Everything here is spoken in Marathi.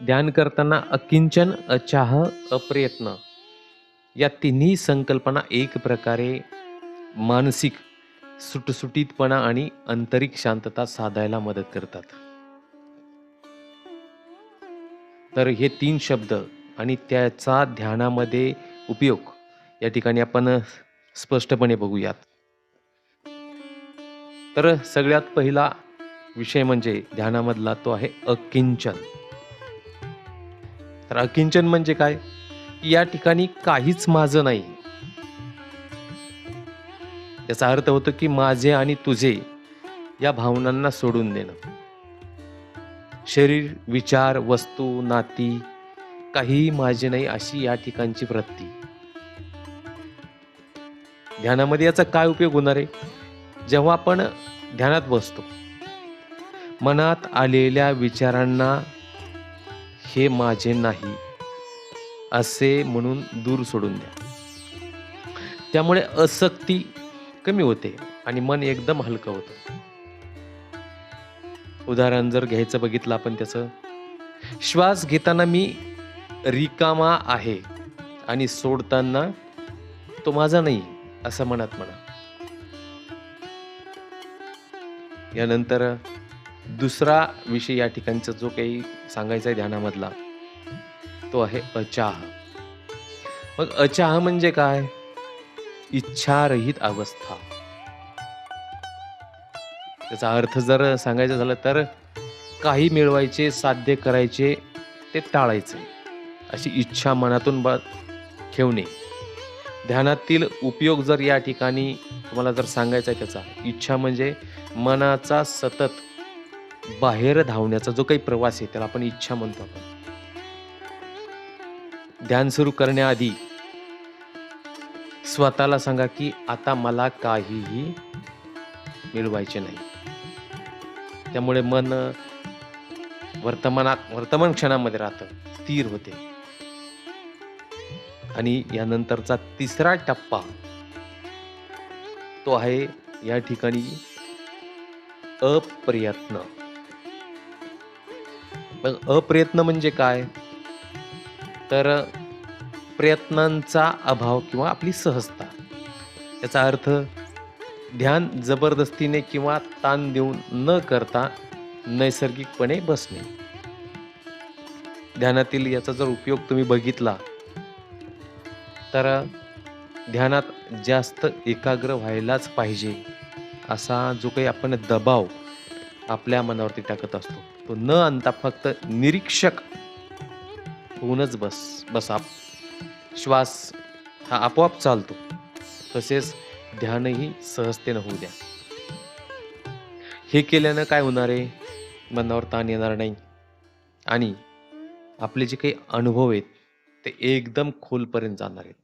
ध्यान करताना अकिंचन अचाह अप्रयत्न. या तिन्ही संकल्पना एक प्रकारे मानसिक सुटसुटीतपणा आणि आंतरिक शांतता साधायला मदत करतात. तर हे तीन शब्द आणि त्याचा ध्यानामध्ये उपयोग या ठिकाणी आपण स्पष्टपणे बघूयात. तर सगळ्यात पहिला विषय म्हणजे ध्यानामधला तो आहे अकिंचन. तर अकिंचन म्हणजे काय? या ठिकाणी काहीच माझं नाही. याचा अर्थ होतो की माझे आणि तुझे या भावनांना सोडून देणं. शरीर विचार वस्तू नाती काही माझे नाही अशी या ठिकाणची वृत्ती. ध्यानामध्ये याचा काय उपयोग होणार आहे? जेव्हा आपण ध्यानात बसतो मनात आलेल्या विचारांना हे माझे नाही असे म्हणून दूर सोडून द्या. त्यामुळे असक्ती कमी होते आणि मन एकदम हलकं होतं. उदाहरण जर घ्यायचं बघितलं आपण त्याचं. श्वास घेताना मी रिकामा आहे आणि सोडताना तो माझा नाही असं म्हणत म्हणा. यानंतर दुसरा विषय या ठिकाणचा जो काही सांगायचा आहे ध्यानामधला तो आहे अचाह. मग अचाह म्हणजे काय? इच्छारहित अवस्था. त्याचा अर्थ जर सांगायचं झालं तर काही मिळवायचे साध्य करायचे ते टाळायचे. अशी इच्छा मनातून ब ठेवणे. ध्यानातील उपयोग जर या ठिकाणी तुम्हाला जर सांगायचा आहे त्याचा इच्छा म्हणजे मनाचा सतत बाहेर धावण्याचा जो काही प्रवास आहे त्याला आपण इच्छा म्हणतो आपण. ध्यान सुरू करण्याआधी स्वतःला सांगा की आता मला काहीही मिळवायचे नाही. त्यामुळे मन वर्तमानात वर्तमान क्षणामध्ये राहतं स्थिर होते. आणि यानंतरचा तिसरा टप्पा तो आहे या ठिकाणी अप्रयत्न. मग अप्रयत्न म्हणजे काय? तर प्रयत्नांचा अभाव किंवा आपली सहजता. याचा अर्थ ध्यान जबरदस्तीने किंवा ताण देऊन न करता नैसर्गिकपणे बसणे. ध्यानातील याचा जर उपयोग तुम्ही बघितला तर ध्यानात जास्त एकाग्र व्हायलाच पाहिजे असा जो काही आपण दबाव आपल्या मनावरती टाकत असतो. तो न आणता फक्त निरीक्षक होऊनच बस बसा श्वास हा आपोआप चालतो. तसेच ध्यानही सहजतेनं होऊ द्या. हे केल्यानं काय होणार आहे? मनावर ताण येणार नाही. आणि आपले जे काही अनुभव आहेत ते एकदम खोलपर्यंत जाणार आहेत.